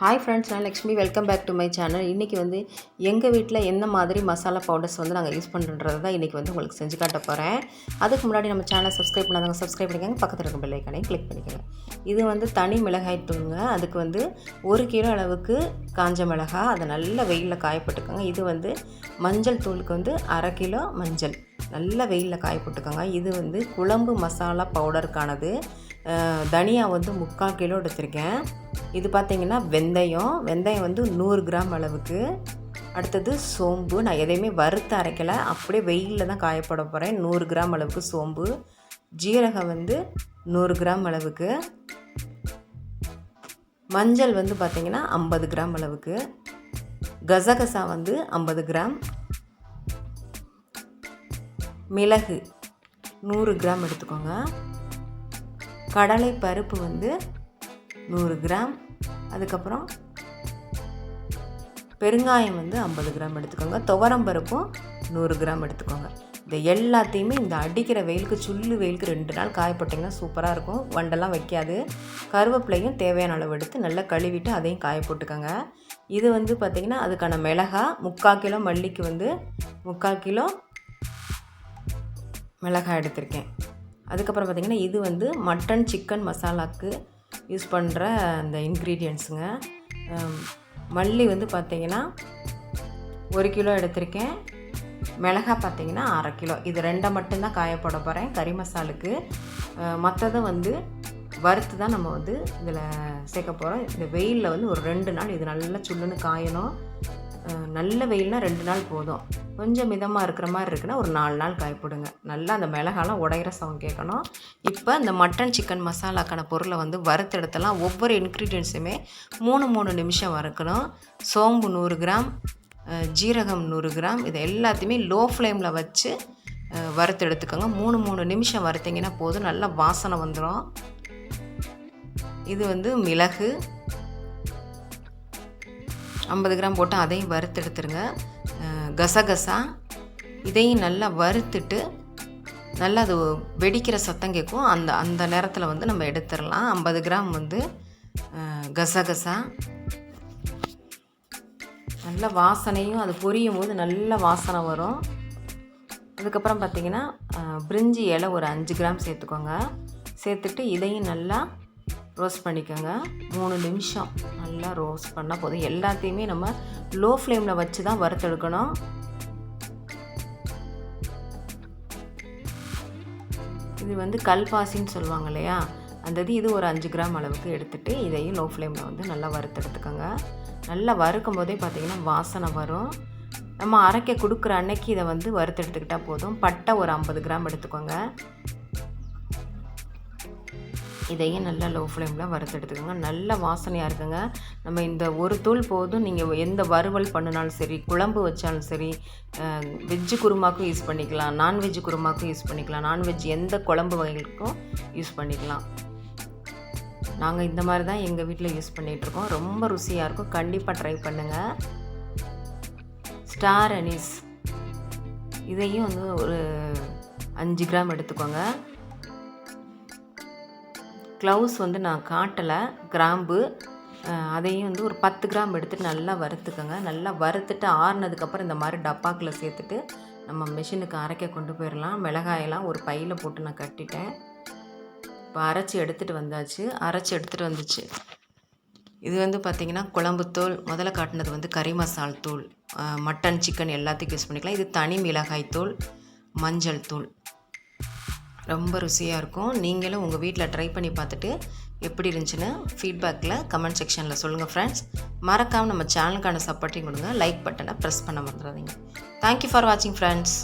Hi friends நான் Lakshmi. Welcome back to my channel இன்றைக்கி வந்து எங்கள் வீட்டில் எந்த மாதிரி மசாலா பவுடர்ஸ் வந்து நாங்கள் யூஸ் பண்ணுறது தான் இன்றைக்கி வந்து உங்களுக்கு செஞ்சு காட்ட போகிறேன் அதுக்கு முன்னாடி நம்ம சேனல் சப்ஸ்கிரைப் பண்ணாதவங்க சப்ஸ்கிரைப் பண்ணிக்கோங்க. பக்கத்தில் இருக்க பெல் கிளிக் பண்ணிக்கோங்க. இது வந்து தனி மிளகாய் தூளுங்க. அதுக்கு வந்து ஒரு கிலோ அளவுக்கு காஞ்ச மிளகாய் அதை நல்ல வெயிலில் காயப்பட்டுக்கோங்க இது வந்து மஞ்சள் தூளுக்கு வந்து அரை கிலோ மஞ்சள். நல்ல வெயிலில் காயப்பட்டுக்கோங்க இது வந்து குழம்பு மசாலா பவுடருக்கானது தனியா வந்து முக்கால் கிலோ எடுத்திருக்கேன். இது பார்த்தீங்கன்னா வெந்தயம். வெந்தயம் வந்து நூறு கிராம் அளவுக்கு. அடுத்தது சோம்பு. நான் எதையுமே வறுத்து அரைக்கலை. அப்படியே வெயிலில் தான் காயப்பட போகிறேன் நூறு கிராம் அளவுக்கு சோம்பு. ஜீரகம் வந்து நூறு கிராம் அளவுக்கு. மஞ்சள் வந்து பார்த்திங்கன்னா ஐம்பது கிராம் அளவுக்கு. கசகசா வந்து ஐம்பது கிராம். மிளகு நூறு கிராம் எடுத்துக்கோங்க. கடலை பருப்பு வந்து நூறு கிராம். அதுக்கப்புறம் பெருங்காயம் வந்து ஐம்பது கிராம் எடுத்துக்கோங்க. துவரம் பருப்பும் நூறு கிராம் எடுத்துக்கோங்க. இந்த எல்லாத்தையுமே இந்த அடிக்கிற வெயிலுக்கு சுள்ளு வெயிலுக்கு ரெண்டு நாள் காயப்போட்டிங்கன்னா சூப்பராக இருக்கும். வண்டெல்லாம் வைக்காது. கருவேப்பிலையும் தேவையான அளவு எடுத்து நல்லா கழுவிட்டு அதையும் காய போட்டுக்கோங்க. இது வந்து பார்த்திங்கன்னா அதுக்கான மிளகா முக்கால் கிலோ மல்லிக்கு வந்து முக்கால் கிலோ மிளகாய் எடுத்திருக்கேன். அதுக்கப்புறம் பார்த்திங்கன்னா இது வந்து மட்டன் சிக்கன் மசாலாக்கு யூஸ் பண்ணுற அந்த இன்க்ரீடியன்ஸுங்க. மல்லி வந்து பார்த்திங்கன்னா ஒரு கிலோ எடுத்திருக்கேன். மிளகாய் பார்த்தீங்கன்னா அரை கிலோ. இது ரெண்டை மட்டும்தான் காயப்பட போகிறேன் கறி மசாலுக்கு. மற்றதை வந்து வறுத்து தான் நம்ம வந்து இதில் சேர்க்க போகிறோம் இந்த வெயிலில் வந்து ஒரு ரெண்டு நாள் இது நல்லா சுள்ளுன்னு காயணும். நல்ல வெயில்னால் ரெண்டு நாள் போதும். கொஞ்சம் மிதமாக இருக்கிற மாதிரி இருக்குன்னா ஒரு நாலு நாள் காயப்படுங்க நல்லா அந்த மிளகாலாம் உடையிற சவுண்ட் கேட்கணும். இப்போ இந்த மட்டன் சிக்கன் மசாலாக்கான பொருளை வந்து வறுத்தெடுத்தலாம் ஒவ்வொரு இன்க்ரீடியன்ஸுமே மூணு மூணு நிமிஷம் வறுக்கணும். சோம்பு நூறு கிராம் ஜீரகம் நூறு கிராம் இது எல்லாத்தையுமே லோ ஃப்ளேமில் வச்சு வறுத்து எடுத்துக்கோங்க. மூணு மூணு நிமிஷம் வறுத்தீங்கன்னா போதும். நல்லா வாசனை வந்துடும் இது வந்து மிளகு ஐம்பது கிராம் போட்டு அதையும் வறுத்து எடுத்துருங்க. கசகசா. இதையும் நல்லா வறுத்துட்டு நல்லா அது வெடிக்கிற சத்தம் கேட்கும். அந்த அந்த நேரத்தில் வந்து நம்ம எடுத்துடலாம் ஐம்பது கிராம் வந்து கசகசா. நல்ல வாசனையும் அது பொரியும் போது நல்ல வாசனை வரும். அதுக்கப்புறம் பார்த்திங்கன்னா பிரிஞ்சி இலை ஒரு அஞ்சு கிராம் சேர்த்துக்கோங்க. சேர்த்துட்டு இதையும் நல்லா ரோஸ்ட் பண்ணிக்கோங்க. மூணு நிமிஷம் நல்லா ரோஸ்ட் பண்ணால் போதும். எல்லாத்தையுமே நம்ம லோ ஃப்ளேமில் வச்சு தான் வறுத்தெடுக்கணும். இது வந்து கல்பாசின்னு சொல்லுவாங்க இல்லையா? அந்த இது இது ஒரு அஞ்சு கிராம் அளவுக்கு எடுத்துகிட்டு இதையும் லோ ஃப்ளேமில் வந்து நல்லா வறுத்தெடுத்துக்கோங்க. நல்லா வறுக்கும் போதே பார்த்திங்கன்னா வாசனை வரும். நம்ம அரைக்க கொடுக்குற அன்னைக்கு இதை வந்து வறுத்தெடுத்துக்கிட்டால் போதும். பட்டை ஒரு ஐம்பது கிராம் எடுத்துக்கோங்க. இதையும் நல்லா லோ ஃப்ளேமில் வறுத்தெடுத்துக்கோங்க நல்ல வாசனையாக இருக்குங்க. நம்ம இந்த ஒரு தூள் போதும். நீங்கள் எந்த வறுவல் பண்ணினாலும் சரி குழம்பு வச்சாலும் சரி வெஜ்ஜு குருமாக்கும் யூஸ் பண்ணிக்கலாம். நான்வெஜ் குருமாக்கும் யூஸ் பண்ணிக்கலாம். நான்வெஜ் எந்த குழம்பு வகைகளுக்கும் யூஸ் பண்ணிக்கலாம். நாங்கள் இந்த மாதிரி தான் எங்கள் வீட்டில் யூஸ் பண்ணிகிட்ருக்கோம் ரொம்ப ருசியாக இருக்கும். கண்டிப்பாக ட்ரை பண்ணுங்கள் ஸ்டார் அனீஸ் இதையும் வந்து ஒரு அஞ்சு கிராம் எடுத்துக்கோங்க. க்ளவுஸ் வந்து நான் காட்டலை. கிராம்பு அதையும் வந்து ஒரு பத்து கிராம் எடுத்துட்டு நல்லா வறுத்துக்கோங்க. நல்லா வறுத்துட்டு ஆறுனதுக்கப்புறம் இந்த மாதிரி டப்பாக்கில் சேர்த்துட்டு நம்ம மிஷினுக்கு அரைக்க கொண்டு போயிடலாம் மிளகாயெல்லாம் ஒரு பையில் போட்டு நான் கட்டிட்டேன். இப்போ அரைச்சி எடுத்துகிட்டு வந்தாச்சு. அரைச்சி எடுத்துகிட்டு வந்துச்சு. இது வந்து பார்த்திங்கன்னா குழம்புத்தூள் முதல்ல காட்டினது வந்து கறி மசால் தூள் மட்டன் சிக்கன் எல்லாத்துக்கும் யூஸ் பண்ணிக்கலாம். இது தனி மிளகாய் தூள் மஞ்சள் தூள் ரொம்ப ருசியாக இருக்கும். நீங்களும் உங்கள் வீட்டில் ட்ரை பண்ணி பார்த்துட்டு எப்படி இருந்துச்சுன்னு ஃபீட்பேக்கில் கமெண்ட் செக்ஷனில் சொல்லுங்கள் ஃப்ரெண்ட்ஸ் மறக்காமல் நம்ம சேனலுக்கான சப்போர்ட்டையும் கொடுங்க. லைக் பட்டனை ப்ரெஸ் பண்ண மறந்துடாதீங்க. தேங்க்யூ ஃபார் வாட்சிங் ஃப்ரெண்ட்ஸ்